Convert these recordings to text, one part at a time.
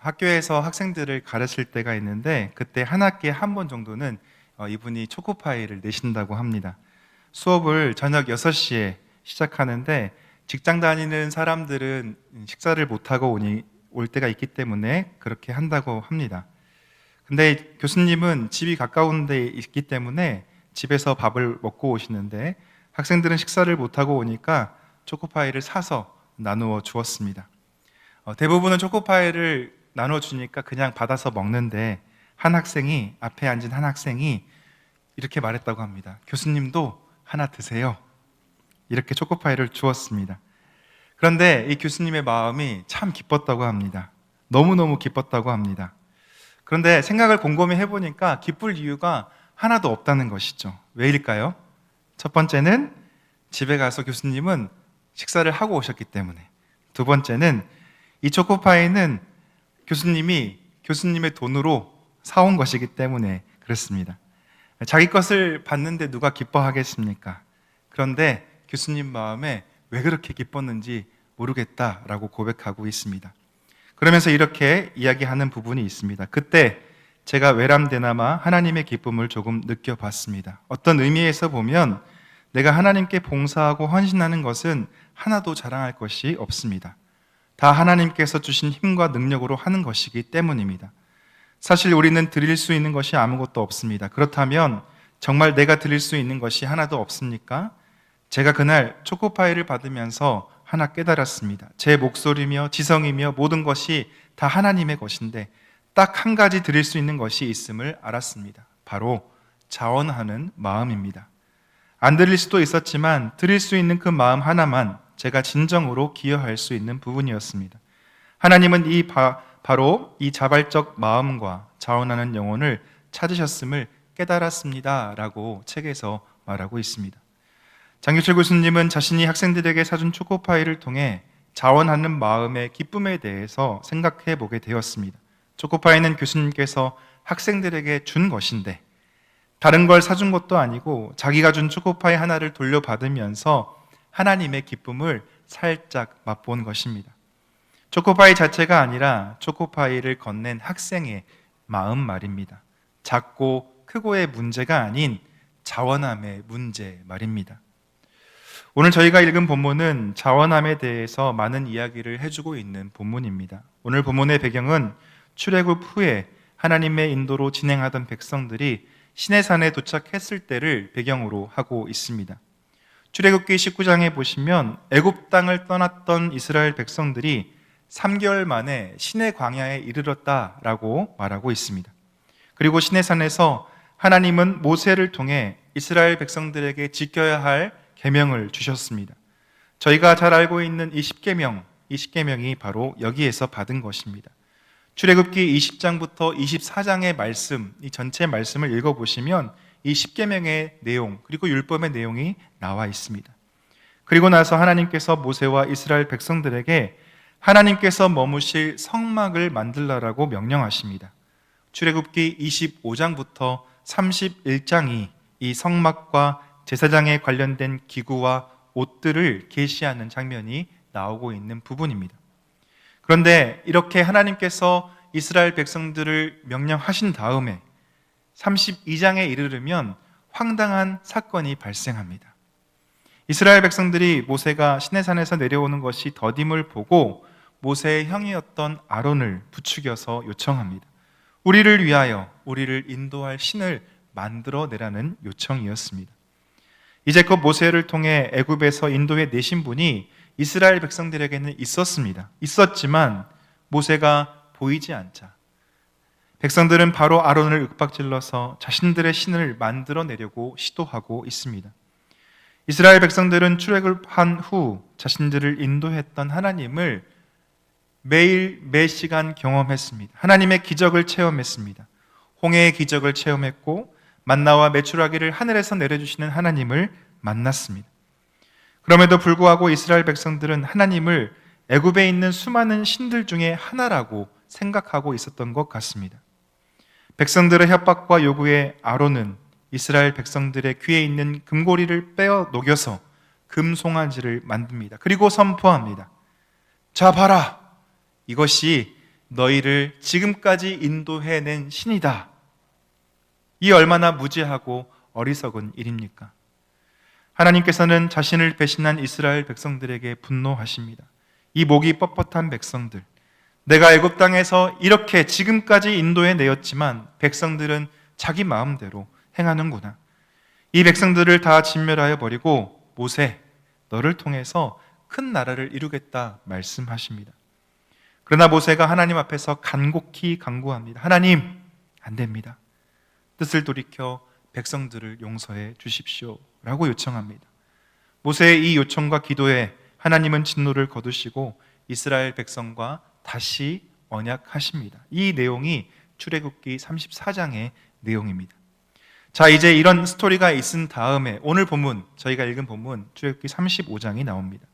학교에서 학생들을 가르칠 때가 있는데 그때 한 학기에 한 번 정도는 어, 이분이 초코파이를 내신다고 합니다. 수업을 저녁 6시에 시작하는데 직장 다니는 사람들은 식사를 못하고 오니, 올 때가 있기 때문에 그렇게 한다고 합니다. 근데 교수님은 집이 가까운 데 있기 때문에 집에서 밥을 먹고 오시는데 학생들은 식사를 못하고 오니까 초코파이를 사서 나누어 주었습니다. 어, 대부분은 초코파이를 나눠 주니까 그냥 받아서 먹는데 한 학생이 앞에 앉은 한 학생이 이렇게 말했다고 합니다. 교수님도 하나 드세요. 이렇게 초코파이를 주었습니다. 그런데 이 교수님의 마음이 참 기뻤다고 합니다. 너무너무 기뻤다고 합니다. 그런데 생각을 곰곰이 해보니까 기쁠 이유가 하나도 없다는 것이죠. 왜일까요? 첫 번째는 집에 가서 교수님은 식사를 하고 오셨기 때문에. 두 번째는 이 초코파이는 교수님이 교수님의 돈으로 사온 것이기 때문에 그렇습니다. 자기 것을 받는데 누가 기뻐하겠습니까? 그런데 교수님 마음에 왜 그렇게 기뻤는지 모르겠다라고 고백하고 있습니다. 그러면서 이렇게 이야기하는 부분이 있습니다. 그때 제가 외람되나마 하나님의 기쁨을 조금 느껴봤습니다. 어떤 의미에서 보면 내가 하나님께 봉사하고 헌신하는 것은 하나도 자랑할 것이 없습니다. 다 하나님께서 주신 힘과 능력으로 하는 것이기 때문입니다. 사실 우리는 드릴 수 있는 것이 아무것도 없습니다. 그렇다면 정말 내가 드릴 수 있는 것이 하나도 없습니까? 제가 그날 초코파이를 받으면서 하나 깨달았습니다. 제 목소리며 지성이며 모든 것이 다 하나님의 것인데 딱 한 가지 드릴 수 있는 것이 있음을 알았습니다. 바로 자원하는 마음입니다. 안 드릴 수도 있었지만 드릴 수 있는 그 마음 하나만 제가 진정으로 기여할 수 있는 부분이었습니다. 하나님은 이 바, 바로 이 자발적 마음과 자원하는 영혼을 찾으셨음을 깨달았습니다. 라고 책에서 말하고 있습니다. 장규철 교수님은 자신이 학생들에게 사준 초코파이를 통해 자원하는 마음의 기쁨에 대해서 생각해 보게 되었습니다. 초코파이는 교수님께서 학생들에게 준 것인데 다른 걸 사준 것도 아니고 자기가 준 초코파이 하나를 돌려받으면서 하나님의 기쁨을 살짝 맛본 것입니다. 초코파이 자체가 아니라 초코파이를 건넨 학생의 마음 말입니다. 작고 크고의 문제가 아닌 자원함의 문제 말입니다. 오늘 저희가 읽은 본문은 자원함에 대해서 많은 이야기를 해주고 있는 본문입니다. 오늘 본문의 배경은 출애굽 후에 하나님의 인도로 진행하던 백성들이 시내산에 도착했을 때를 배경으로 하고 있습니다. 출애굽기 19장에 보시면 애굽 땅을 떠났던 이스라엘 백성들이 3개월 만에 시내 광야에 이르렀다라고 말하고 있습니다. 그리고 시내산에서 하나님은 모세를 통해 이스라엘 백성들에게 지켜야 할 계명을 주셨습니다. 저희가 잘 알고 있는 이 10계명, 이 10계명이 바로 여기에서 받은 것입니다. 출애굽기 20장부터 24장의 말씀, 이 전체 말씀을 읽어 보시면 이 10계명의 내용 그리고 율법의 내용이 나와 있습니다. 그리고 나서 하나님께서 모세와 이스라엘 백성들에게 하나님께서 머무실 성막을 만들라라고 명령하십니다. 출애굽기 25장부터 31장이 이 성막과 제사장에 관련된 기구와 옷들을 계시하는 장면이 나오고 있는 부분입니다. 그런데 이렇게 하나님께서 이스라엘 백성들을 명령하신 다음에 32장에 이르르면 황당한 사건이 발생합니다. 이스라엘 백성들이 모세가 시내산에서 내려오는 것이 더딤을 보고 모세의 형이었던 아론을 부추겨서 요청합니다. 우리를 위하여 우리를 인도할 신을 만들어 내라는 요청이었습니다. 이제껏 모세를 통해 애굽에서 인도해 내신 분이 이스라엘 백성들에게는 있었습니다. 있었지만 모세가 보이지 않자 백성들은 바로 아론을 윽박질러서 자신들의 신을 만들어 내려고 시도하고 있습니다. 이스라엘 백성들은 출애굽한 후 자신들을 인도했던 하나님을 매일 매 시간 경험했습니다. 하나님의 기적을 체험했습니다. 홍해의 기적을 체험했고 만나와 메추라기를 하늘에서 내려주시는 하나님을 만났습니다. 그럼에도 불구하고 이스라엘 백성들은 하나님을 애굽에 있는 수많은 신들 중에 하나라고 생각하고 있었던 것 같습니다. 백성들의 협박과 요구에 아론은 이스라엘 백성들의 귀에 있는 금고리를 빼어 녹여서 금송아지를 만듭니다. 그리고 선포합니다. 자 봐라. 이것이 너희를 지금까지 인도해낸 신이다. 이 얼마나 무지하고 어리석은 일입니까? 하나님께서는 자신을 배신한 이스라엘 백성들에게 분노하십니다. 이 목이 뻣뻣한 백성들. 내가 애굽 땅에서 이렇게 지금까지 인도해 내었지만 백성들은 자기 마음대로 행하는구나. 이 백성들을 다 진멸하여 버리고 모세 너를 통해서 큰 나라를 이루겠다 말씀하십니다. 그러나 모세가 하나님 앞에서 간곡히 간구합니다. 하나님 안 됩니다. 뜻을 돌이켜 백성들을 용서해 주십시오라고 요청합니다. 모세의 이 요청과 기도에 하나님은 진노를 거두시고 이스라엘 백성과 다시 언약하십니다. 이 내용이 출애굽기 34장의 내용입니다. 자, 이제 이런 스토리가 있은 다음에 오늘 본문 저희가 읽은 본문 출애굽기 35장이 나옵니다.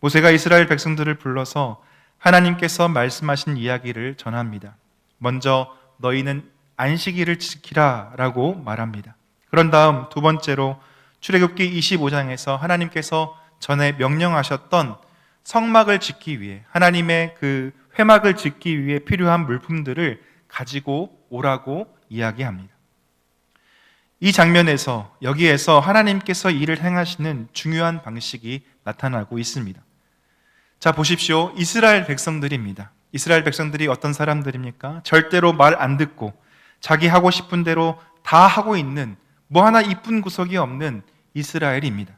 모세가 이스라엘 백성들을 불러서 하나님께서 말씀하신 이야기를 전합니다. 먼저 너희는 안식일을 지키라라고 말합니다. 그런 다음 두 번째로 출애굽기 25장에서 하나님께서 전에 명령하셨던 성막을 짓기 위해 하나님의 그 회막을 짓기 위해 필요한 물품들을 가지고 오라고 이야기합니다. 이 장면에서 여기에서 하나님께서 일을 행하시는 중요한 방식이 나타나고 있습니다. 자, 보십시오. 이스라엘 백성들입니다. 이스라엘 백성들이 어떤 사람들입니까? 절대로 말 안 듣고 자기 하고 싶은 대로 다 하고 있는 뭐 하나 이쁜 구석이 없는 이스라엘입니다.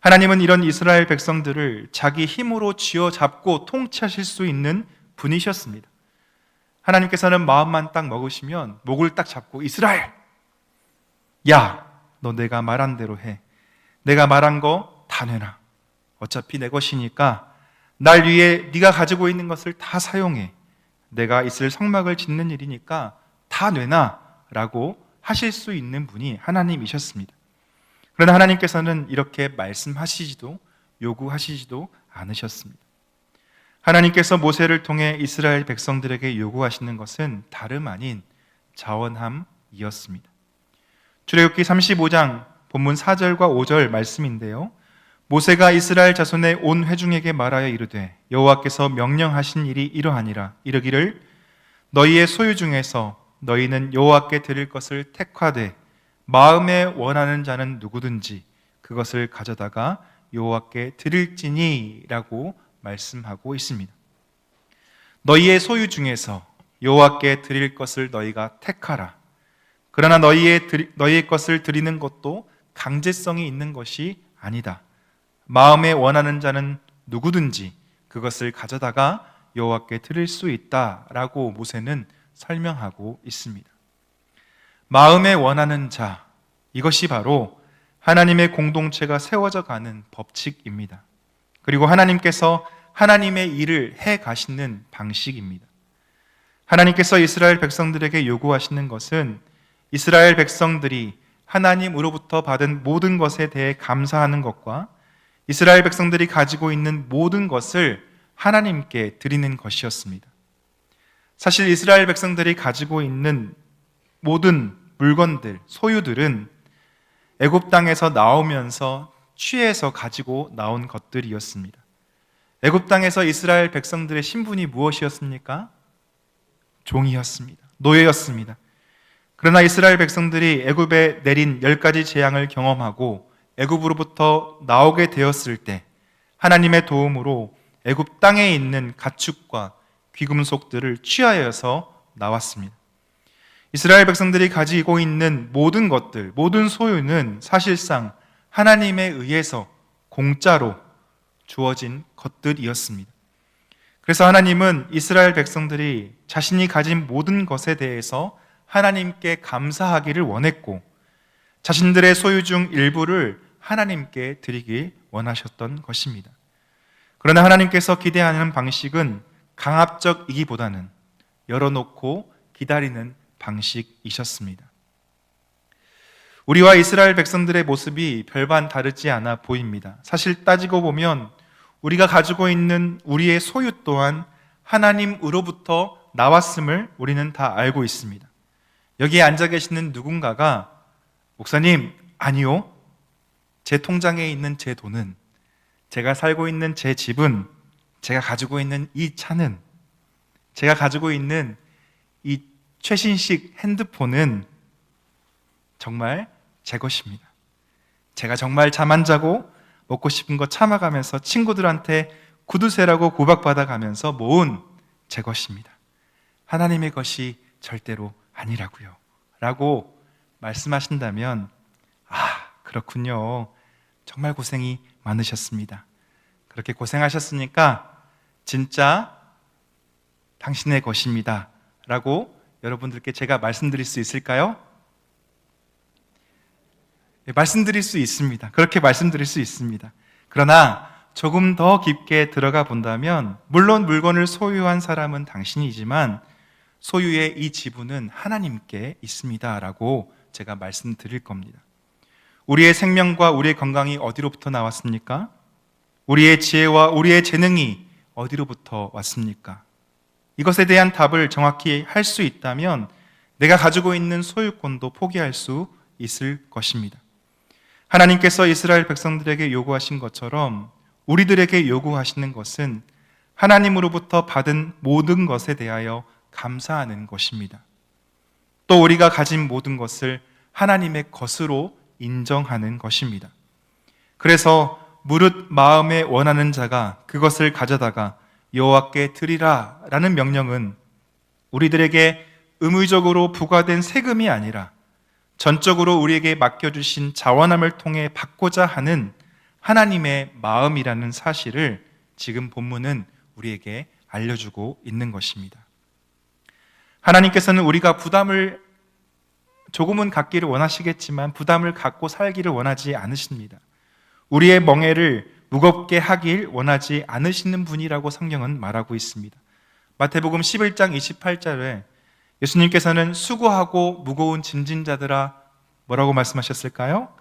하나님은 이런 이스라엘 백성들을 자기 힘으로 쥐어 잡고 통치하실 수 있는 분이셨습니다. 하나님께서는 마음만 딱 먹으시면 목을 딱 잡고 이스라엘! 야, 너 내가 말한 대로 해. 내가 말한 거 다 내놔. 어차피 내 것이니까 날 위해 네가 가지고 있는 것을 다 사용해. 내가 있을 성막을 짓는 일이니까 다 내놔 라고 하실 수 있는 분이 하나님이셨습니다. 그러나 하나님께서는 이렇게 말씀하시지도 요구하시지도 않으셨습니다. 하나님께서 모세를 통해 이스라엘 백성들에게 요구하시는 것은 다름 아닌 자원함이었습니다. 출애굽기 35장 본문 4절과 5절 말씀인데요. 모세가 이스라엘 자손의 온 회중에게 말하여 이르되 여호와께서 명령하신 일이 이러하니라 이르기를 너희의 소유 중에서 너희는 여호와께 드릴 것을 택하되 마음에 원하는 자는 누구든지 그것을 가져다가 여호와께 드릴지니라고 말씀하고 있습니다. 너희의 소유 중에서 여호와께 드릴 것을 너희가 택하라. 그러나 너희의 너희의 것을 드리는 것도 강제성이 있는 것이 아니다. 마음에 원하는 자는 누구든지 그것을 가져다가 여호와께 드릴 수 있다라고 모세는 설명하고 있습니다. 마음에 원하는 자 이것이 바로 하나님의 공동체가 세워져 가는 법칙입니다. 그리고 하나님께서 하나님의 일을 해 가시는 방식입니다. 하나님께서 이스라엘 백성들에게 요구하시는 것은 이스라엘 백성들이 하나님으로부터 받은 모든 것에 대해 감사하는 것과 이스라엘 백성들이 가지고 있는 모든 것을 하나님께 드리는 것이었습니다. 사실 이스라엘 백성들이 가지고 있는 모든 물건들, 소유들은 애굽 땅에서 나오면서 취해서 가지고 나온 것들이었습니다. 애굽 땅에서 이스라엘 백성들의 신분이 무엇이었습니까? 종이었습니다. 노예였습니다. 그러나 이스라엘 백성들이 애굽에 내린 열 가지 재앙을 경험하고 애굽으로부터 나오게 되었을 때 하나님의 도움으로 애굽 땅에 있는 가축과 귀금속들을 취하여서 나왔습니다. 이스라엘 백성들이 가지고 있는 모든 것들, 모든 소유는 사실상 하나님에 의해서 공짜로 주어진 것들이었습니다. 그래서 하나님은 이스라엘 백성들이 자신이 가진 모든 것에 대해서 하나님께 감사하기를 원했고 자신들의 소유 중 일부를 하나님께 드리길 원하셨던 것입니다. 그러나 하나님께서 기대하는 방식은 강압적 이기보다는 열어놓고 기다리는 방식이셨습니다. 우리와 이스라엘 백성들의 모습이 별반 다르지 않아 보입니다. 사실 따지고 보면 우리가 가지고 있는 우리의 소유 또한 하나님으로부터 나왔음을 우리는 다 알고 있습니다. 여기에 앉아 계시는 누군가가 목사님, 아니요. 제 통장에 있는 제 돈은 제가 살고 있는 제 집은 제가 가지고 있는 이 차는 제가 가지고 있는 이 최신식 핸드폰은 정말 제 것입니다. 제가 정말 잠 안 자고 먹고 싶은 거 참아가면서 친구들한테 구두쇠라고 구박받아가면서 모은 제 것입니다. 하나님의 것이 절대로 아니라고요. 라고 말씀하신다면, 아, 그렇군요. 정말 고생이 많으셨습니다. 그렇게 고생하셨으니까 진짜 당신의 것입니다. 라고 여러분들께 제가 말씀드릴 수 있을까요? 네, 말씀드릴 수 있습니다. 그렇게 말씀드릴 수 있습니다. 그러나 조금 더 깊게 들어가 본다면, 물론 물건을 소유한 사람은 당신이지만, 소유의 이 지분은 하나님께 있습니다. 라고 제가 말씀드릴 겁니다. 우리의 생명과 우리의 건강이 어디로부터 나왔습니까? 우리의 지혜와 우리의 재능이 어디로부터 왔습니까? 이것에 대한 답을 정확히 할 수 있다면 내가 가지고 있는 소유권도 포기할 수 있을 것입니다. 하나님께서 이스라엘 백성들에게 요구하신 것처럼 우리들에게 요구하시는 것은 하나님으로부터 받은 모든 것에 대하여 감사하는 것입니다. 또 우리가 가진 모든 것을 하나님의 것으로 인정하는 것입니다. 그래서 무릇 마음에 원하는 자가 그것을 가져다가 여호와께 드리라라는 명령은 우리들에게 의무적으로 부과된 세금이 아니라 전적으로 우리에게 맡겨주신 자원함을 통해 받고자 하는 하나님의 마음이라는 사실을 지금 본문은 우리에게 알려주고 있는 것입니다. 하나님께서는 우리가 부담을 조금은 갖기를 원하시겠지만 부담을 갖고 살기를 원하지 않으십니다. 우리의 멍해를 무겁게 하길 원하지 않으시는 분이라고 성경은 말하고 있습니다. 마태복음 11장 28절에 예수님께서는 수고하고 무거운 짐진 자들아 뭐라고 말씀하셨을까요?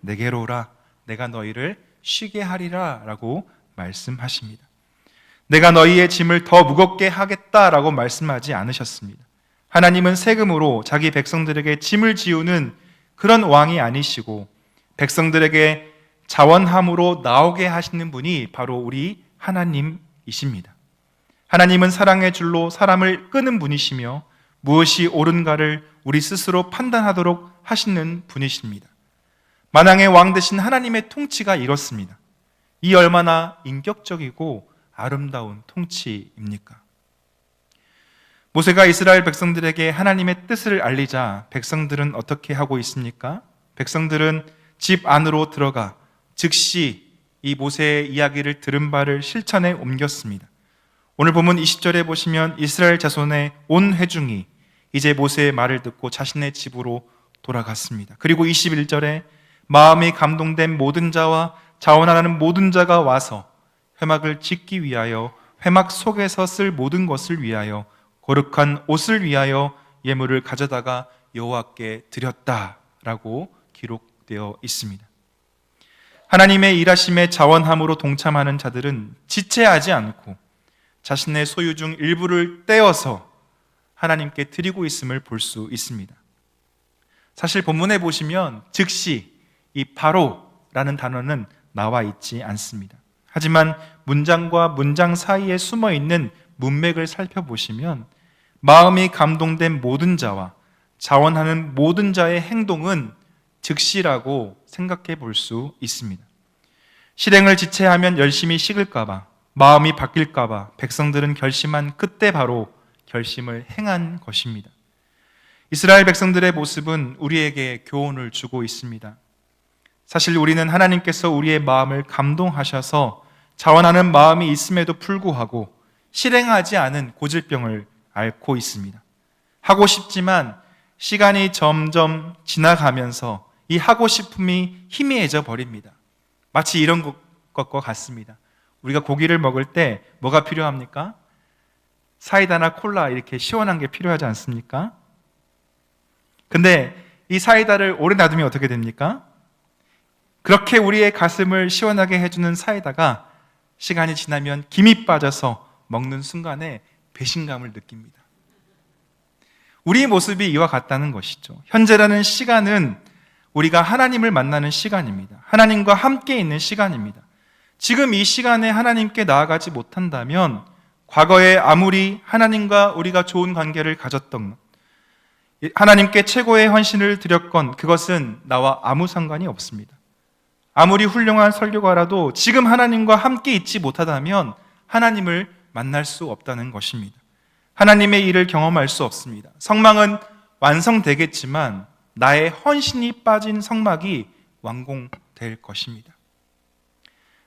내게로 오라 내가 너희를 쉬게 하리라 라고 말씀하십니다. 내가 너희의 짐을 더 무겁게 하겠다라고 말씀하지 않으셨습니다. 하나님은 세금으로 자기 백성들에게 짐을 지우는 그런 왕이 아니시고 백성들에게 자원함으로 나오게 하시는 분이 바로 우리 하나님이십니다. 하나님은 사랑의 줄로 사람을 끄는 분이시며 무엇이 옳은가를 우리 스스로 판단하도록 하시는 분이십니다. 만왕의 왕 되신 하나님의 통치가 이렇습니다. 이 얼마나 인격적이고 아름다운 통치입니까? 모세가 이스라엘 백성들에게 하나님의 뜻을 알리자 백성들은 어떻게 하고 있습니까? 백성들은 집 안으로 들어가 즉시 이 모세의 이야기를 들은 바를 실천에 옮겼습니다. 오늘 보면 20절에 보시면 이스라엘 자손의 온 회중이 이제 모세의 말을 듣고 자신의 집으로 돌아갔습니다. 그리고 21절에 마음이 감동된 모든 자와 자원하는 모든 자가 와서 회막을 짓기 위하여 회막 속에서 쓸 모든 것을 위하여 거룩한 옷을 위하여 예물을 가져다가 여호와께 드렸다라고 기록되어 있습니다. 하나님의 일하심에 자원함으로 동참하는 자들은 지체하지 않고 자신의 소유 중 일부를 떼어서 하나님께 드리고 있음을 볼 수 있습니다. 사실 본문에 보시면 즉시 이 바로라는 단어는 나와 있지 않습니다. 하지만 문장과 문장 사이에 숨어 있는 문맥을 살펴보시면 마음이 감동된 모든 자와 자원하는 모든 자의 행동은 즉시라고 생각해 볼 수 있습니다. 실행을 지체하면 열심히 식을까봐, 마음이 바뀔까봐 백성들은 결심한 그때 바로 결심을 행한 것입니다. 이스라엘 백성들의 모습은 우리에게 교훈을 주고 있습니다. 사실 우리는 하나님께서 우리의 마음을 감동하셔서 자원하는 마음이 있음에도 불구하고 실행하지 않은 고질병을 앓고 있습니다. 하고 싶지만 시간이 점점 지나가면서 이 하고 싶음이 희미해져 버립니다. 마치 이런 것과 같습니다. 우리가 고기를 먹을 때 뭐가 필요합니까? 사이다나 콜라 이렇게 시원한 게 필요하지 않습니까? 근데 이 사이다를 오래 놔두면 어떻게 됩니까? 그렇게 우리의 가슴을 시원하게 해주는 사이다가 시간이 지나면 김이 빠져서 먹는 순간에 배신감을 느낍니다. 우리의 모습이 이와 같다는 것이죠. 현재라는 시간은 우리가 하나님을 만나는 시간입니다. 하나님과 함께 있는 시간입니다. 지금 이 시간에 하나님께 나아가지 못한다면 과거에 아무리 하나님과 우리가 좋은 관계를 가졌던 하나님께 최고의 헌신을 드렸건 그것은 나와 아무 상관이 없습니다. 아무리 훌륭한 설교가라도 지금 하나님과 함께 있지 못하다면 하나님을 만날 수 없다는 것입니다. 하나님의 일을 경험할 수 없습니다. 성막은 완성되겠지만 나의 헌신이 빠진 성막이 완공 될 것입니다.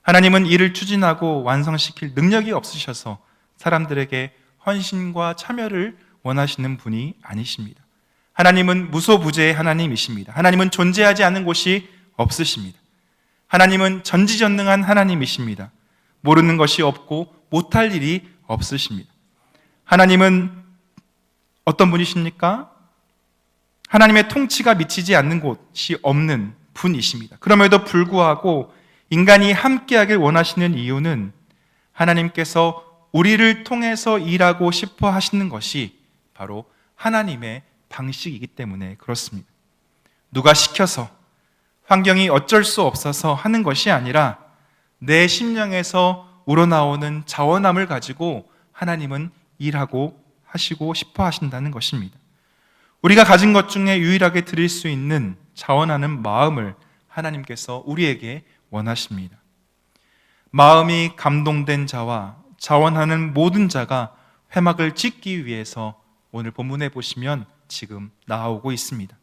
하나님은 이를 추진하고 완성시킬 능력이 없으셔서 사람들에게 헌신과 참여를 원하시는 분이 아니십니다. 하나님은 무소부재의 하나님이십니다. 하나님은 존재하지 않는 곳이 없으십니다. 하나님은 전지전능한 하나님이십니다. 모르는 것이 없고 못할 일이 없으십니다. 하나님은 어떤 분이십니까? 하나님의 통치가 미치지 않는 곳이 없는 분이십니다. 그럼에도 불구하고 인간이 함께하길 원하시는 이유는 하나님께서 우리를 통해서 일하고 싶어 하시는 것이 바로 하나님의 방식이기 때문에 그렇습니다. 누가 시켜서 환경이 어쩔 수 없어서 하는 것이 아니라 내 심령에서 우러나오는 자원함을 가지고 하나님은 일하고 하시고 싶어 하신다는 것입니다. 우리가 가진 것 중에 유일하게 드릴 수 있는 자원하는 마음을 하나님께서 우리에게 원하십니다. 마음이 감동된 자와 자원하는 모든 자가 회막을 짓기 위해서 오늘 본문에 보시면 지금 나오고 있습니다.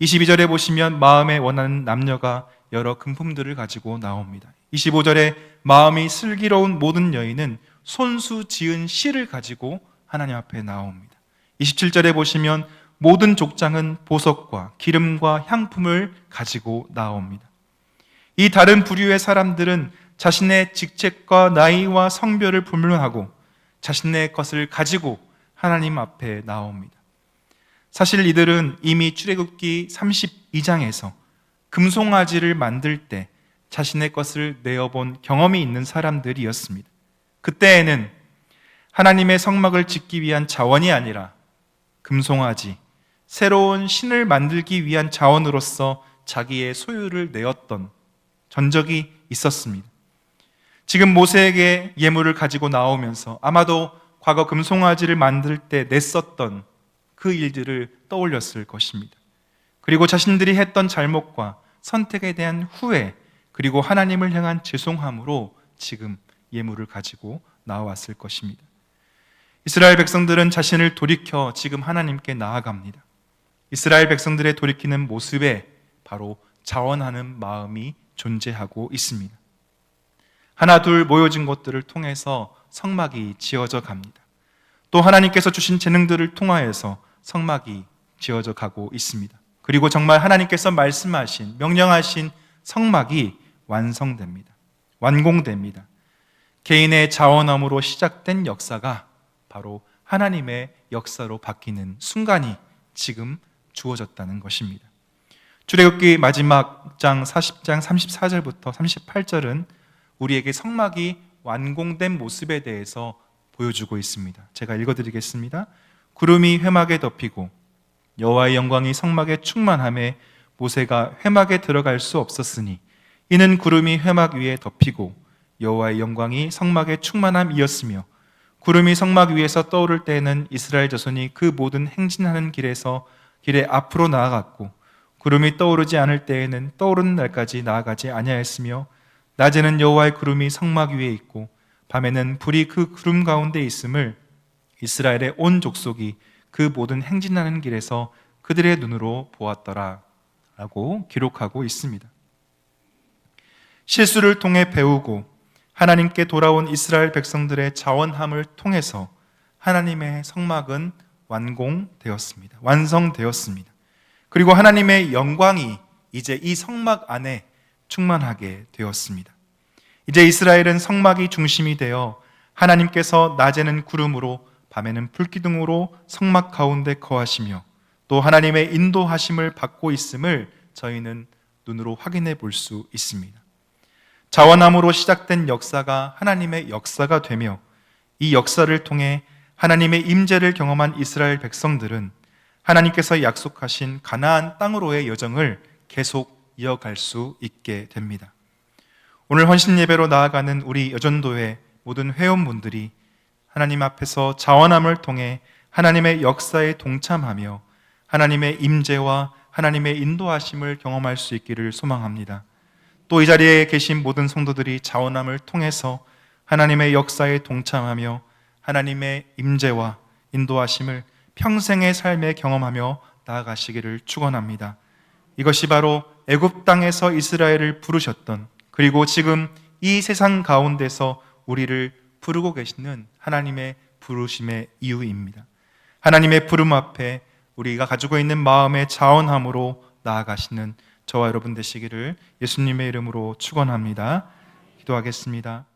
22절에 보시면 마음에 원하는 남녀가 여러 금품들을 가지고 나옵니다. 25절에 마음이 슬기로운 모든 여인은 손수 지은 실을 가지고 하나님 앞에 나옵니다. 27절에 보시면 모든 족장은 보석과 기름과 향품을 가지고 나옵니다. 이 다른 부류의 사람들은 자신의 직책과 나이와 성별을 불문하고 자신의 것을 가지고 하나님 앞에 나옵니다. 사실 이들은 이미 출애굽기 32장에서 금송아지를 만들 때 자신의 것을 내어본 경험이 있는 사람들이었습니다. 그때에는 하나님의 성막을 짓기 위한 자원이 아니라 금송아지, 새로운 신을 만들기 위한 자원으로서 자기의 소유를 내었던 전적이 있었습니다. 지금 모세에게 예물을 가지고 나오면서 아마도 과거 금송아지를 만들 때 냈었던 그 일들을 떠올렸을 것입니다. 그리고 자신들이 했던 잘못과 선택에 대한 후회, 그리고 하나님을 향한 죄송함으로 지금 예물을 가지고 나왔을 것입니다. 이스라엘 백성들은 자신을 돌이켜 지금 하나님께 나아갑니다. 이스라엘 백성들의 돌이키는 모습에 바로 자원하는 마음이 존재하고 있습니다. 하나 둘 모여진 것들을 통해서 성막이 지어져 갑니다. 또 하나님께서 주신 재능들을 통하여서 성막이 지어져 가고 있습니다. 그리고 정말 하나님께서 말씀하신 명령하신 성막이 완성됩니다. 완공됩니다. 개인의 자원함으로 시작된 역사가 바로 하나님의 역사로 바뀌는 순간이 지금 주어졌다는 것입니다. 출애굽기 마지막 장 40장 34절부터 38절은 우리에게 성막이 완공된 모습에 대해서 보여주고 있습니다. 제가 읽어드리겠습니다. 구름이 회막에 덮이고 여호와의 영광이 성막에 충만함에 모세가 회막에 들어갈 수 없었으니 이는 구름이 회막 위에 덮이고 여호와의 영광이 성막에 충만함이었으며 구름이 성막 위에서 떠오를 때에는 이스라엘 자손이 그 모든 행진하는 길에서 길에 앞으로 나아갔고 구름이 떠오르지 않을 때에는 떠오르는 날까지 나아가지 아니하였으며 낮에는 여호와의 구름이 성막 위에 있고 밤에는 불이 그 구름 가운데 있음을 이스라엘의 온 족속이 그 모든 행진하는 길에서 그들의 눈으로 보았더라 라고 기록하고 있습니다. 실수를 통해 배우고 하나님께 돌아온 이스라엘 백성들의 자원함을 통해서 하나님의 성막은 완공되었습니다. 완성되었습니다. 그리고 하나님의 영광이 이제 이 성막 안에 충만하게 되었습니다. 이제 이스라엘은 성막이 중심이 되어 하나님께서 낮에는 구름으로 밤에는 불기둥으로 성막 가운데 거하시며 또 하나님의 인도하심을 받고 있음을 저희는 눈으로 확인해 볼 수 있습니다. 자원함으로 시작된 역사가 하나님의 역사가 되며 이 역사를 통해 하나님의 임재를 경험한 이스라엘 백성들은 하나님께서 약속하신 가나안 땅으로의 여정을 계속 이어갈 수 있게 됩니다. 오늘 헌신 예배로 나아가는 우리 여전도의 모든 회원분들이 하나님 앞에서 자원함을 통해 하나님의 역사에 동참하며 하나님의 임재와 하나님의 인도하심을 경험할 수 있기를 소망합니다. 또 이 자리에 계신 모든 성도들이 자원함을 통해서 하나님의 역사에 동참하며 하나님의 임재와 인도하심을 평생의 삶에 경험하며 나아가시기를 축원합니다. 이것이 바로 애굽 땅에서 이스라엘을 부르셨던 그리고 지금 이 세상 가운데서 우리를 부르고 계시는 하나님의 부르심의 이유입니다. 하나님의 부름 앞에 우리가 가지고 있는 마음의 자원함으로 나아가시는 저와 여러분 되시기를 예수님의 이름으로 축원합니다. 기도하겠습니다.